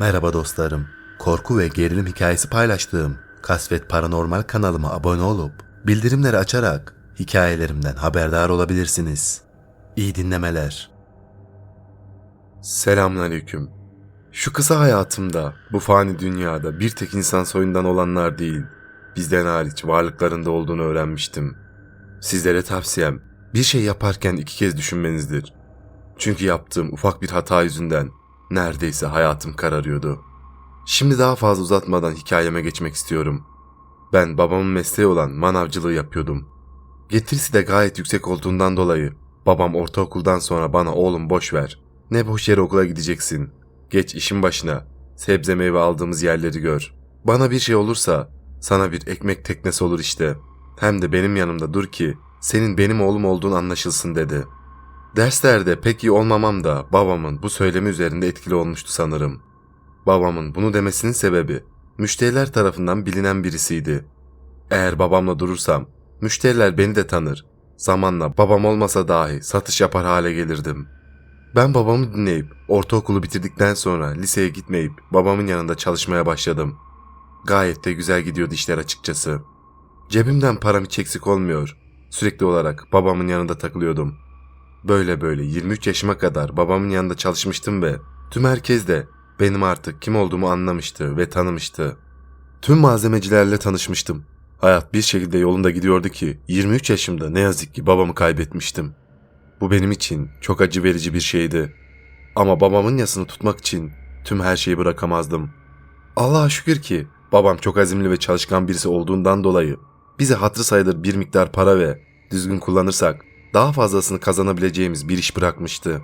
Merhaba dostlarım. Korku ve gerilim hikayesi paylaştığım Kasvet Paranormal kanalıma abone olup bildirimleri açarak hikayelerimden haberdar olabilirsiniz. İyi dinlemeler. Selamünaleyküm. Şu kısa hayatımda, bu fani dünyada bir tek insan soyundan olanlar değil, bizden hariç varlıklarında olduğunu öğrenmiştim. Sizlere tavsiyem, bir şey yaparken iki kez düşünmenizdir. Çünkü yaptığım ufak bir hata yüzünden neredeyse hayatım kararıyordu. Şimdi daha fazla uzatmadan hikayeme geçmek istiyorum. Ben babamın mesleği olan manavcılığı yapıyordum. Getirisi de gayet yüksek olduğundan dolayı babam ortaokuldan sonra bana oğlum boş ver. Ne boş yere okula gideceksin. Geç işin başına. Sebze meyve aldığımız yerleri gör. Bana bir şey olursa sana bir ekmek teknesi olur işte. Hem de benim yanımda dur ki senin benim oğlum olduğun anlaşılsın dedi. Derslerde pek iyi olmamam da babamın bu söylemi üzerinde etkili olmuştu sanırım. Babamın bunu demesinin sebebi müşteriler tarafından bilinen birisiydi. Eğer babamla durursam müşteriler beni de tanır. Zamanla babam olmasa dahi satış yapar hale gelirdim. Ben babamı dinleyip ortaokulu bitirdikten sonra liseye gitmeyip babamın yanında çalışmaya başladım. Gayet de güzel gidiyordu işler açıkçası. Cebimden param hiç eksik olmuyor. Sürekli olarak babamın yanında takılıyordum. Böyle böyle 23 yaşıma kadar babamın yanında çalışmıştım ve tüm herkes de benim artık kim olduğumu anlamıştı ve tanımıştı. Tüm malzemecilerle tanışmıştım. Hayat bir şekilde yolunda gidiyordu ki 23 yaşımda ne yazık ki babamı kaybetmiştim. Bu benim için çok acı verici bir şeydi. Ama babamın yasını tutmak için tüm her şeyi bırakamazdım. Allah'a şükür ki babam çok azimli ve çalışkan birisi olduğundan dolayı bize hatırı sayılır bir miktar para ve düzgün kullanırsak daha fazlasını kazanabileceğimiz bir iş bırakmıştı.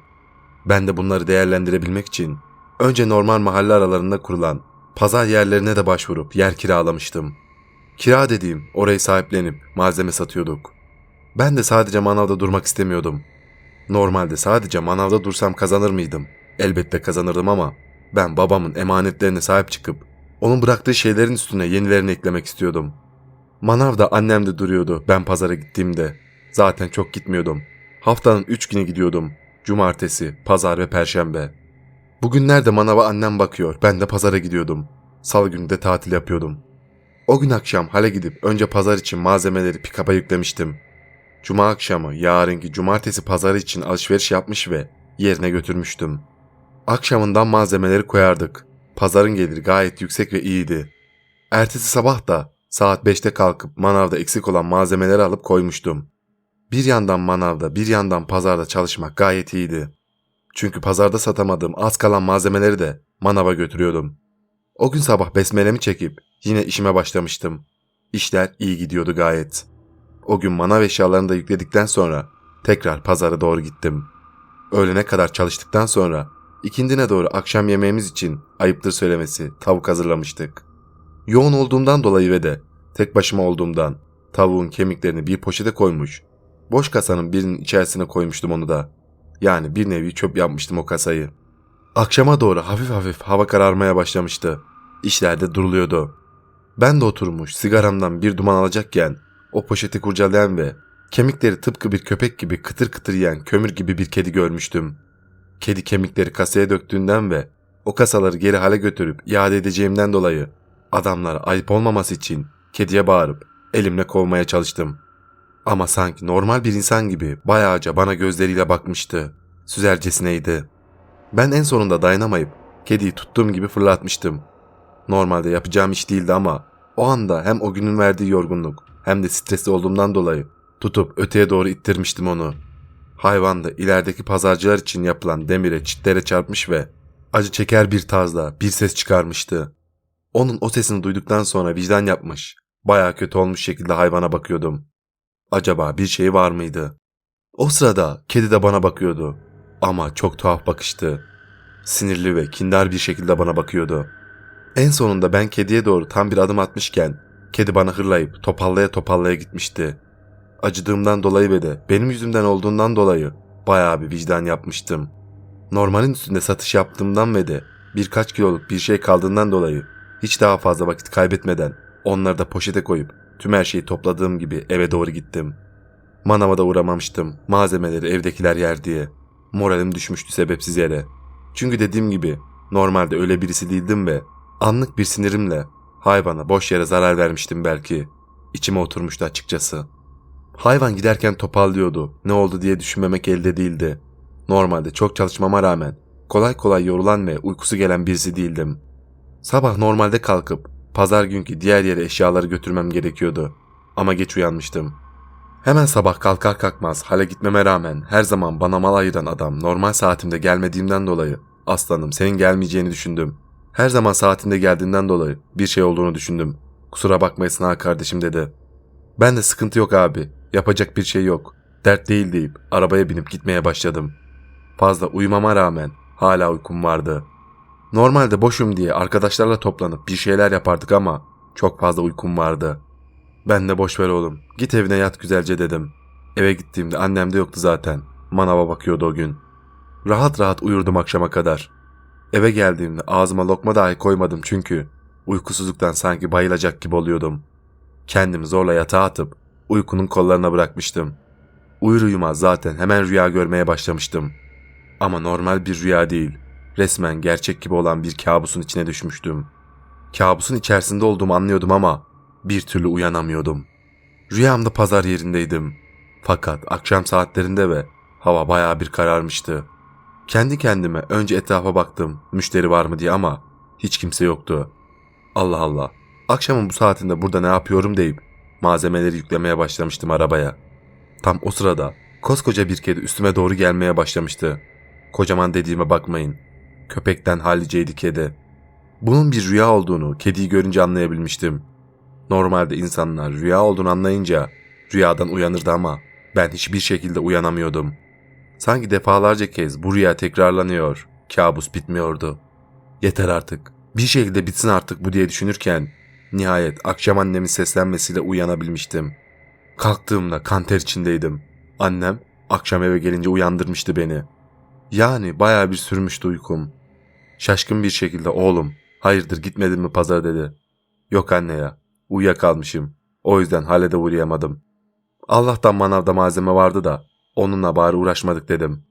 Ben de bunları değerlendirebilmek için önce normal mahalle aralarında kurulan pazar yerlerine de başvurup yer kiralamıştım. Kira dediğim orayı sahiplenip malzeme satıyorduk. Ben de sadece manavda durmak istemiyordum. Normalde sadece manavda dursam kazanır mıydım? Elbette kazanırdım ama ben babamın emanetlerine sahip çıkıp onun bıraktığı şeylerin üstüne yenilerini eklemek istiyordum. Manavda annem de duruyordu ben pazara gittiğimde. Zaten çok gitmiyordum. Haftanın üç günü gidiyordum. Cumartesi, pazar ve perşembe. Bugünlerde manava annem bakıyor. Ben de pazara gidiyordum. Salı günü de tatil yapıyordum. O gün akşam hale gidip önce pazar için malzemeleri pikaba yüklemiştim. Cuma akşamı yarınki cumartesi pazarı için alışveriş yapmış ve yerine götürmüştüm. Akşamından malzemeleri koyardık. Pazarın geliri gayet yüksek ve iyiydi. Ertesi sabah da saat 5'te kalkıp manavda eksik olan malzemeleri alıp koymuştum. Bir yandan manavda bir yandan pazarda çalışmak gayet iyiydi. Çünkü pazarda satamadığım az kalan malzemeleri de manava götürüyordum. O gün sabah besmelemi çekip yine işime başlamıştım. İşler iyi gidiyordu gayet. O gün manav eşyalarını da yükledikten sonra tekrar pazara doğru gittim. Öğlene kadar çalıştıktan sonra ikindine doğru akşam yemeğimiz için ayıptır söylemesi tavuk hazırlamıştık. Yoğun olduğumdan dolayı ve de tek başıma olduğumdan tavuğun kemiklerini bir poşete koymuş, boş kasanın birinin içerisine koymuştum onu da. Yani bir nevi çöp yapmıştım o kasayı. Akşama doğru hafif hafif hava kararmaya başlamıştı. İşlerde duruluyordu. Ben de oturmuş sigaramdan bir duman alacakken o poşeti kurcalayan ve kemikleri tıpkı bir köpek gibi kıtır kıtır yiyen kömür gibi bir kedi görmüştüm. Kedi kemikleri kasaya döktüğünden ve o kasaları geri hale götürüp iade edeceğimden dolayı adamlara ayıp olmaması için kediye bağırıp elimle kovmaya çalıştım. Ama sanki normal bir insan gibi bayağıca bana gözleriyle bakmıştı. Süzercesineydi. Ben en sonunda dayanamayıp kediyi tuttuğum gibi fırlatmıştım. Normalde yapacağım iş değildi ama o anda hem o günün verdiği yorgunluk hem de stresli olduğumdan dolayı tutup öteye doğru ittirmiştim onu. Hayvan da ilerideki pazarcılar için yapılan demire çitlere çarpmış ve acı çeker bir tarzda bir ses çıkarmıştı. Onun o sesini duyduktan sonra vicdan yapmış, baya kötü olmuş şekilde hayvana bakıyordum. Acaba bir şey var mıydı? O sırada kedi de bana bakıyordu. Ama çok tuhaf bakıştı. Sinirli ve kindar bir şekilde bana bakıyordu. En sonunda ben kediye doğru tam bir adım atmışken kedi bana hırlayıp topallaya topallaya gitmişti. Acıdığımdan dolayı ve de benim yüzümden olduğundan dolayı bayağı bir vicdan yapmıştım. Normalin üstünde satış yaptığımdan ve de birkaç kiloluk bir şey kaldığından dolayı hiç daha fazla vakit kaybetmeden onları da poşete koyup tüm her şeyi topladığım gibi eve doğru gittim. Manava da uğramamıştım malzemeleri evdekiler yer diye. Moralim düşmüştü sebepsiz yere. Çünkü dediğim gibi Normalde öyle birisi değildim ve anlık bir sinirimle hayvana boş yere zarar vermiştim belki. İçime oturmuştu açıkçası. Hayvan giderken topallıyordu. Ne oldu diye düşünmemek elde değildi. Normalde çok çalışmama rağmen kolay kolay yorulan ve uykusu gelen birisi değildim. Sabah normalde kalkıp pazar günkü diğer yere eşyaları götürmem gerekiyordu. Ama geç uyanmıştım. Hemen sabah kalkar kalkmaz hale gitmeme rağmen her zaman bana mal ayıran adam normal saatimde gelmediğimden dolayı aslanım senin gelmeyeceğini düşündüm. Her zaman saatinde geldiğinden dolayı bir şey olduğunu düşündüm. Kusura bakmayasın ha kardeşim dedi. Ben de sıkıntı yok abi. Yapacak bir şey yok. Dert değil deyip arabaya binip gitmeye başladım. Fazla uyumama rağmen hala uykum vardı. Normalde boşum diye arkadaşlarla toplanıp bir şeyler yapardık ama çok fazla uykum vardı. Ben de boş ver oğlum. Git evine yat güzelce dedim. Eve gittiğimde annem de yoktu zaten. Manava bakıyordu o gün. Rahat rahat uyurdum akşama kadar. Eve geldiğimde ağzıma lokma dahi koymadım çünkü uykusuzluktan sanki bayılacak gibi oluyordum. Kendimi zorla yatağa atıp uykunun kollarına bırakmıştım. Uyur uyumaz zaten hemen rüya görmeye başlamıştım. Ama normal bir rüya değil. Resmen gerçek gibi olan bir kabusun içine düşmüştüm. Kabusun içerisinde olduğumu anlıyordum ama bir türlü uyanamıyordum. Rüyamda pazar yerindeydim. Fakat akşam saatlerinde ve hava bayağı bir kararmıştı. Kendi kendime önce etrafa baktım müşteri var mı diye ama hiç kimse yoktu. Allah Allah. Akşamın bu saatinde burada ne yapıyorum deyip malzemeleri yüklemeye başlamıştım arabaya. Tam o sırada koskoca bir kedi üstüme doğru gelmeye başlamıştı. Kocaman dediğime bakmayın. Köpekten halliceydi kedi. Bunun bir rüya olduğunu kediyi görünce anlayabilmiştim. Normalde insanlar rüya olduğunu anlayınca rüyadan uyanırdı ama ben hiçbir şekilde uyanamıyordum. Sanki defalarca kez bu rüya tekrarlanıyor. Kabus bitmiyordu. Yeter artık. Bir şekilde bitsin artık bu diye düşünürken nihayet akşam annemin seslenmesiyle uyanabilmiştim. Kalktığımda kanter içindeydim. Annem akşam eve gelince uyandırmıştı beni. Yani bayağı bir sürmüştü uykum. Şaşkın bir şekilde oğlum hayırdır gitmedin mi pazara dedi. Yok anne ya uyuyakalmışım. O yüzden hale de uğrayamadım. Allah'tan manavda malzeme vardı da onunla bari uğraşmadık dedim.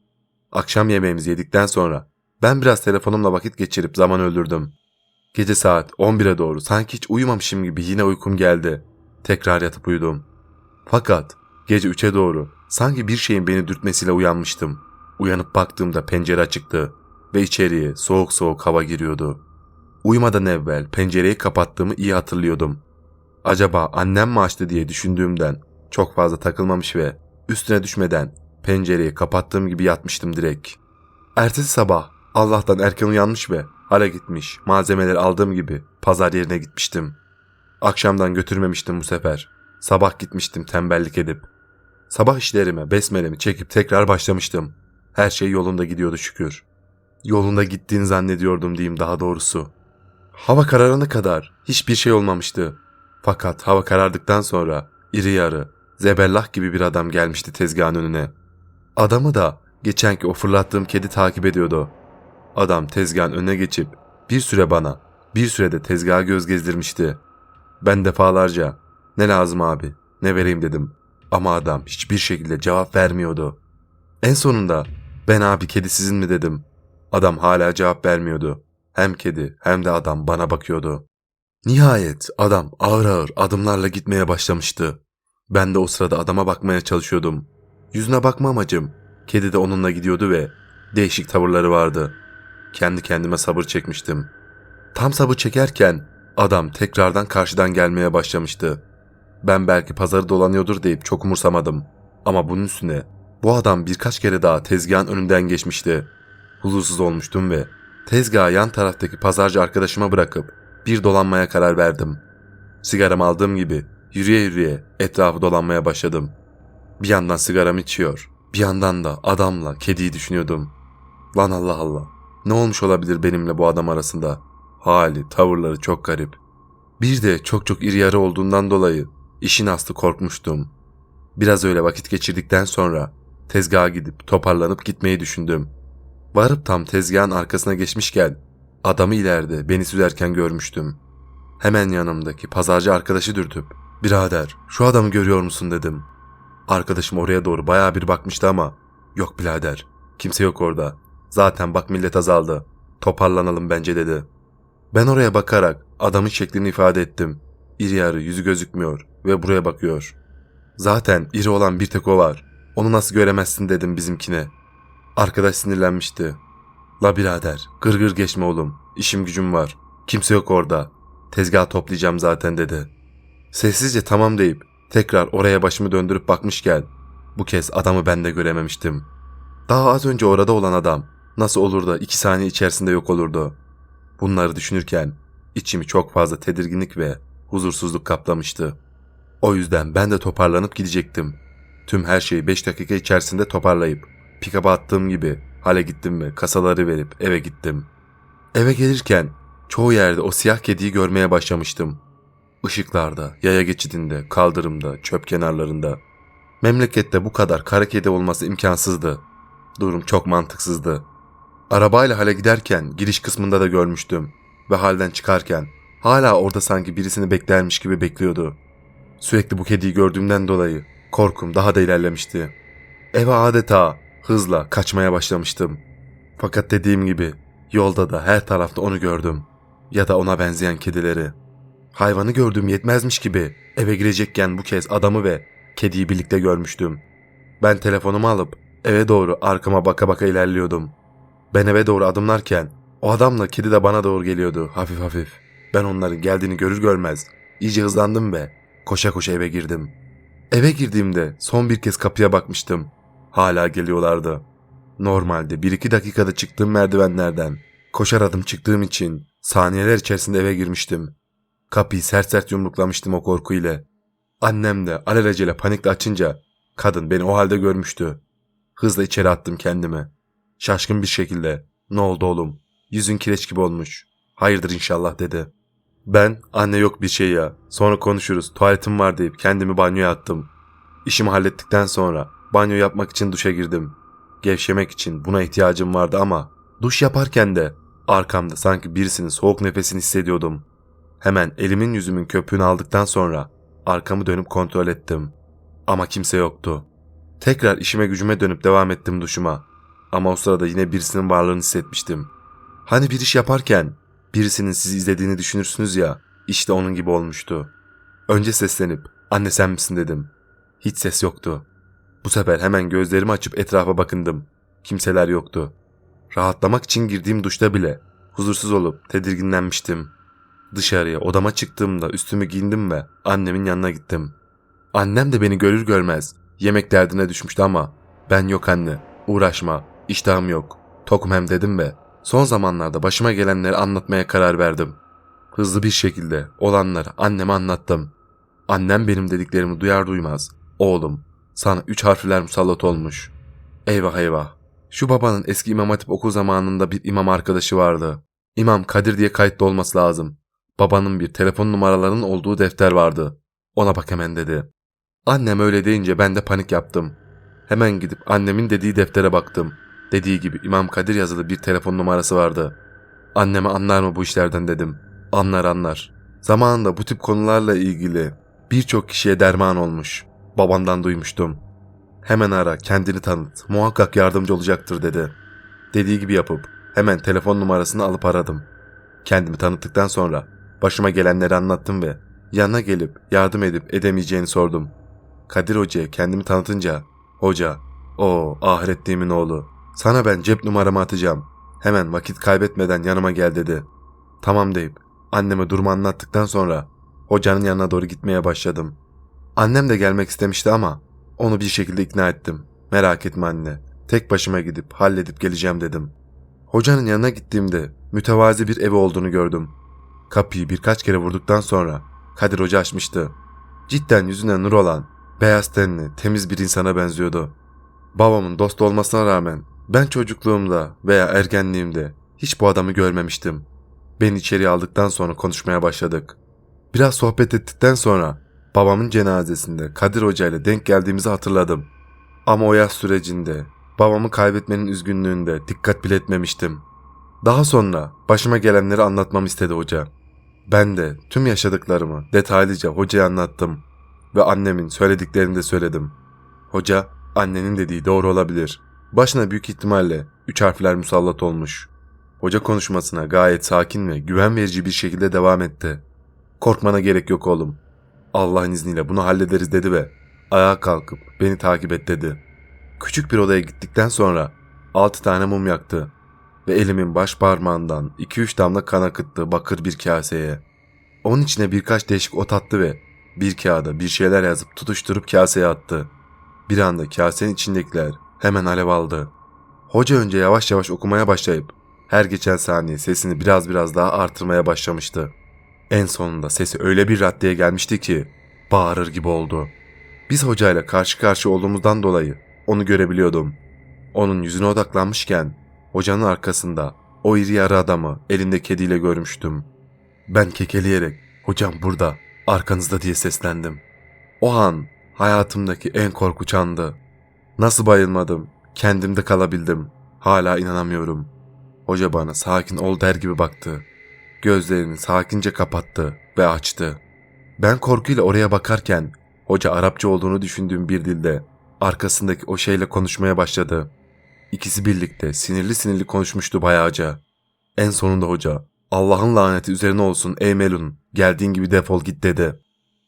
Akşam yemeğimizi yedikten sonra ben biraz telefonumla vakit geçirip zaman öldürdüm. Gece saat 11'e doğru sanki hiç uyumamışım gibi yine uykum geldi. Tekrar yatıp uyudum. Fakat gece 3'e doğru sanki bir şeyin beni dürtmesiyle uyanmıştım. Uyanıp baktığımda pencere açıktı ve içeriye soğuk soğuk hava giriyordu. Uyumadan evvel pencereyi kapattığımı iyi hatırlıyordum. Acaba annem mi açtı diye düşündüğümden çok fazla takılmamış ve üstüne düşmeden pencereyi kapattığım gibi yatmıştım direkt. Ertesi sabah Allah'tan erken uyanmış ve hale gitmiş malzemeleri aldığım gibi pazar yerine gitmiştim. Akşamdan götürmemiştim bu sefer. Sabah gitmiştim tembellik edip. Sabah işlerime besmelemi çekip tekrar başlamıştım. Her şey yolunda gidiyordu şükür. Yolunda gittiğini zannediyordum diyeyim daha doğrusu. Hava kararana kadar hiçbir şey olmamıştı. Fakat hava karardıktan sonra iri yarı, zebellah gibi bir adam gelmişti tezgahın önüne. Adamı da geçenki o fırlattığım kedi takip ediyordu. Adam tezgahın önüne geçip bir süre bana, bir sürede tezgaha göz gezdirmişti. Ben defalarca ne lazım abi, ne vereyim dedim. Ama adam hiçbir şekilde cevap vermiyordu. En sonunda ben abi kedi sizin mi dedim. Adam hala cevap vermiyordu. Hem kedi hem de adam bana bakıyordu. Nihayet adam ağır ağır adımlarla gitmeye başlamıştı. Ben de o sırada adama bakmaya çalışıyordum. Yüzüne bakma amacım. Kedi de onunla gidiyordu ve değişik tavırları vardı. Kendi kendime sabır çekmiştim. Tam sabır çekerken adam tekrardan karşıdan gelmeye başlamıştı. Ben belki pazarı dolanıyordur deyip çok umursamadım. Ama bunun üstüne bu adam birkaç kere daha tezgahın önünden geçmişti. Huzursuz olmuştum ve tezgahı yan taraftaki pazarcı arkadaşıma bırakıp bir dolanmaya karar verdim. Sigaramı aldığım gibi yürüye yürüye etrafı dolanmaya başladım. Bir yandan sigaramı içiyor, bir yandan da adamla kediyi düşünüyordum. Lan Allah Allah, ne olmuş olabilir benimle bu adam arasında? Hali, tavırları çok garip. Bir de çok çok iri yarı olduğundan dolayı işin aslı korkmuştum. Biraz öyle vakit geçirdikten sonra tezgaha gidip toparlanıp gitmeyi düşündüm. Varıp tam tezgahın arkasına geçmişken adamı ileride beni süzerken görmüştüm. Hemen yanımdaki pazarcı arkadaşı dürtüp birader şu adamı görüyor musun dedim. Arkadaşım oraya doğru bayağı bir bakmıştı ama yok birader kimse yok orada. Zaten bak millet azaldı. Toparlanalım bence dedi. Ben oraya bakarak adamın şeklini ifade ettim. İri yarı yüzü gözükmüyor ve buraya bakıyor. Zaten iri olan bir tek o var. Onu nasıl göremezsin dedim bizimkine. Arkadaş sinirlenmişti. La birader gırgır geçme oğlum. İşim gücüm var. Kimse yok orada. Tezgah toplayacağım zaten dedi. Sessizce tamam deyip tekrar oraya başımı döndürüp bakmışken bu kez adamı ben de görememiştim. Daha az önce orada olan adam nasıl olur da iki saniye içerisinde yok olurdu. Bunları düşünürken içimi çok fazla tedirginlik ve huzursuzluk kaplamıştı. O yüzden ben de toparlanıp gidecektim. Tüm her şeyi 5 dakika içerisinde toparlayıp pikaba attığım gibi hale gittim ve kasaları verip eve gittim. Eve gelirken çoğu yerde o siyah kediyi görmeye başlamıştım. Işıklarda, yaya geçidinde, kaldırımda, çöp kenarlarında. Memlekette bu kadar kara kedi olması imkansızdı. Durum çok mantıksızdı. Arabayla hale giderken giriş kısmında da görmüştüm ve halden çıkarken hala orada sanki birisini beklermiş gibi bekliyordu. Sürekli bu kediyi gördüğümden dolayı korkum daha da ilerlemişti. Eve adeta hızla kaçmaya başlamıştım. Fakat dediğim gibi yolda da her tarafta onu gördüm. Ya da ona benzeyen kedileri. Hayvanı gördüğüm yetmezmiş gibi eve girecekken bu kez adamı ve kediyi birlikte görmüştüm. Ben telefonumu alıp eve doğru arkama baka baka ilerliyordum. Ben eve doğru adımlarken o adamla kedi de bana doğru geliyordu hafif hafif. Ben onların geldiğini görür görmez iyice hızlandım ve koşa koşa eve girdim. Eve girdiğimde son bir kez kapıya bakmıştım. Hala geliyorlardı. Normalde bir iki dakikada çıktığım merdivenlerden koşar adım çıktığım için saniyeler içerisinde eve girmiştim. Kapıyı sert sert yumruklamıştım o korku ile. Annem de alelacele panikle açınca kadın beni o halde görmüştü. Hızla içeri attım kendimi. Şaşkın bir şekilde ne oldu oğlum? Yüzün kireç gibi olmuş. Hayırdır inşallah dedi. Ben anne yok bir şey ya. Sonra konuşuruz. Tuvaletim var deyip kendimi banyoya attım. İşimi hallettikten sonra banyo yapmak için duşa girdim. Gevşemek için buna ihtiyacım vardı ama duş yaparken de arkamda sanki birisinin soğuk nefesini hissediyordum. Hemen elimin yüzümün köpüğünü aldıktan sonra arkamı dönüp kontrol ettim. Ama kimse yoktu. Tekrar işime gücüme dönüp devam ettim duşuma. Ama o sırada yine birisinin varlığını hissetmiştim. Hani bir iş yaparken birisinin sizi izlediğini düşünürsünüz ya, işte onun gibi olmuştu. Önce seslenip anne sen misin dedim. Hiç ses yoktu. Bu sefer hemen gözlerimi açıp etrafa bakındım. Kimseler yoktu. Rahatlamak için girdiğim duşta bile huzursuz olup tedirginlenmiştim. Dışarıya odama çıktığımda üstümü giyindim ve annemin yanına gittim. Annem de beni görür görmez yemek derdine düşmüştü ama ben yok anne uğraşma iştahım yok tokum hem dedim ve son zamanlarda başıma gelenleri anlatmaya karar verdim. Hızlı bir şekilde olanları anneme anlattım. Annem benim dediklerimi duyar duymaz oğlum sana üç harfler musallat olmuş. Eyvah eyvah. Şu babanın eski İmam Hatip okul zamanında bir imam arkadaşı vardı. İmam Kadir diye kayıtlı olması lazım. Babanın bir telefon numaralarının olduğu defter vardı. Ona bak hemen dedi. Annem öyle deyince ben de panik yaptım. Hemen gidip annemin dediği deftere baktım. Dediği gibi İmam Kadir yazılı bir telefon numarası vardı. Anneme anlar mı bu işlerden dedim. Anlar anlar. Zamanında bu tip konularla ilgili birçok kişiye derman olmuş. Babandan duymuştum. Hemen ara kendini tanıt muhakkak yardımcı olacaktır dedi. Dediği gibi yapıp hemen telefon numarasını alıp aradım. Kendimi tanıttıktan sonra başıma gelenleri anlattım ve yanına gelip yardım edip edemeyeceğini sordum. Kadir Hoca'ya kendimi tanıtınca hoca o ahirettiğimin oğlu sana ben cep numaramı atacağım. Hemen vakit kaybetmeden yanıma gel dedi. Tamam deyip anneme durumu anlattıktan sonra hocanın yanına doğru gitmeye başladım. Annem de gelmek istemişti ama onu bir şekilde ikna ettim. Merak etme anne. Tek başıma gidip halledip geleceğim dedim. Hocanın yanına gittiğimde mütevazi bir evi olduğunu gördüm. Kapıyı birkaç kere vurduktan sonra Kadir Hoca açmıştı. Cidden yüzüne nur olan, beyaz tenli, temiz bir insana benziyordu. Babamın dost olmasına rağmen ben çocukluğumda veya ergenliğimde hiç bu adamı görmemiştim. Beni içeri aldıktan sonra konuşmaya başladık. Biraz sohbet ettikten sonra babamın cenazesinde Kadir Hoca ile denk geldiğimizi hatırladım. Ama o yaz sürecinde babamı kaybetmenin üzgünlüğünde dikkat bile etmemiştim. Daha sonra başıma gelenleri anlatmam istedi hoca. Ben de tüm yaşadıklarımı detaylıca hocaya anlattım ve annemin söylediklerini de söyledim. Hoca, annenin dediği doğru olabilir. Başına büyük ihtimalle üç harfler musallat olmuş. Hoca konuşmasına gayet sakin ve güven verici bir şekilde devam etti. Korkmana gerek yok oğlum. Allah'ın izniyle bunu hallederiz dedi ve ayağa kalkıp beni takip et dedi. Küçük bir odaya gittikten sonra altı tane mum yaktı ve elimin baş parmağından 2-3 damla kan akıttı bakır bir kaseye. Onun içine birkaç değişik ot attı ve bir kağıda bir şeyler yazıp tutuşturup kaseye attı. Bir anda kasenin içindekiler hemen alev aldı. Hoca önce yavaş yavaş okumaya başlayıp her geçen saniye sesini biraz biraz daha artırmaya başlamıştı. En sonunda sesi öyle bir raddeye gelmişti ki bağırır gibi oldu. Biz hocayla karşı karşı olduğumuzdan dolayı onu görebiliyordum. Onun yüzüne odaklanmışken hocanın arkasında o iri yarı adamı elinde kediyle görmüştüm. Ben kekeleyerek hocam burada arkanızda diye seslendim. O an hayatımdaki en korkunç andı. Nasıl bayılmadım, kendimde kalabildim. Hala inanamıyorum. Hoca bana sakin ol der gibi baktı. Gözlerini sakince kapattı ve açtı. Ben korkuyla oraya bakarken hoca Arapça olduğunu düşündüğüm bir dilde arkasındaki o şeyle konuşmaya başladı. İkisi birlikte sinirli sinirli konuşmuştu bayağıca. En sonunda hoca Allah'ın laneti üzerine olsun ey Melun geldiğin gibi defol git dedi.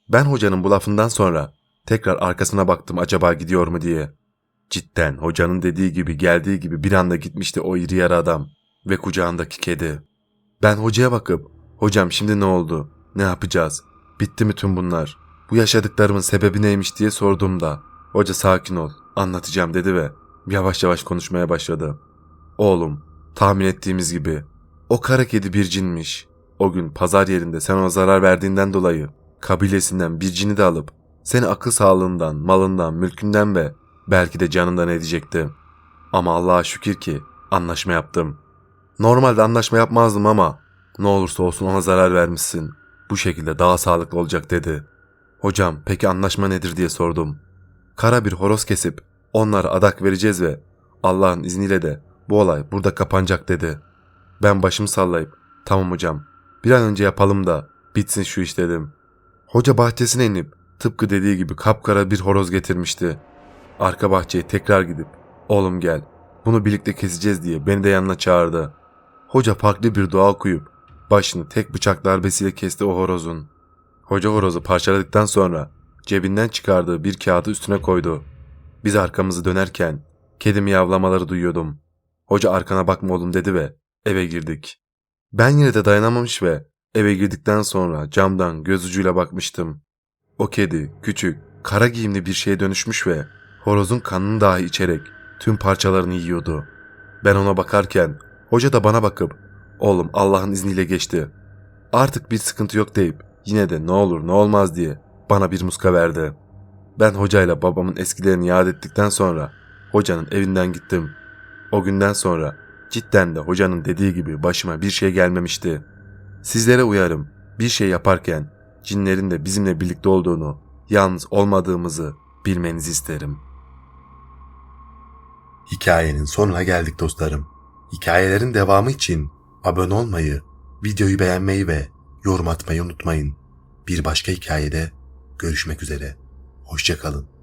Ben hocanın bu lafından sonra tekrar arkasına baktım acaba gidiyor mu diye. Cidden hocanın dediği gibi geldiği gibi bir anda gitmişti o iri yarı adam ve kucağındaki kedi. Ben hocaya bakıp hocam şimdi ne oldu? Ne yapacağız? Bitti mi tüm bunlar? Bu yaşadıklarımın sebebi neymiş diye sorduğumda hoca sakin ol anlatacağım dedi ve yavaş yavaş konuşmaya başladı. Oğlum tahmin ettiğimiz gibi o kara kedi bir cinmiş. O gün pazar yerinde sen ona zarar verdiğinden dolayı kabilesinden bir cini de alıp seni akıl sağlığından, malından, mülkünden ve belki de canından edecekti. Ama Allah'a şükür ki anlaşma yaptım. Normalde anlaşma yapmazdım ama ne olursa olsun ona zarar vermişsin. Bu şekilde daha sağlıklı olacak dedi. Hocam peki anlaşma nedir diye sordum. Kara bir horoz kesip onlara adak vereceğiz ve Allah'ın izniyle de bu olay burada kapanacak dedi. Ben başımı sallayıp tamam hocam bir an önce yapalım da bitsin şu iş dedim. Hoca bahçesine inip tıpkı dediği gibi kapkara bir horoz getirmişti. Arka bahçeye tekrar gidip oğlum gel bunu birlikte keseceğiz diye beni de yanına çağırdı. Hoca farklı bir dua okuyup başını tek bıçak darbesiyle kesti o horozun. Hoca horozu parçaladıktan sonra cebinden çıkardığı bir kağıdı üstüne koydu. Biz arkamızı dönerken kedi miyavlamaları duyuyordum. Hoca arkana bakma oğlum dedi ve eve girdik. Ben yine de dayanamamış ve eve girdikten sonra camdan göz ucuyla bakmıştım. O kedi küçük, kara giyimli bir şeye dönüşmüş ve horozun kanını dahi içerek tüm parçalarını yiyordu. Ben ona bakarken hoca da bana bakıp oğlum Allah'ın izniyle geçti. Artık bir sıkıntı yok deyip yine de ne olur ne olmaz diye bana bir muska verdi. Ben hocayla babamın eskilerini yad ettikten sonra hocanın evinden gittim. O günden sonra cidden de hocanın dediği gibi başıma bir şey gelmemişti. Sizlere uyarım bir şey yaparken cinlerin de bizimle birlikte olduğunu, yalnız olmadığımızı bilmenizi isterim. Hikayenin sonuna geldik dostlarım. Hikayelerin devamı için abone olmayı, videoyu beğenmeyi ve yorum atmayı unutmayın. Bir başka hikayede görüşmek üzere. Hoşçakalın.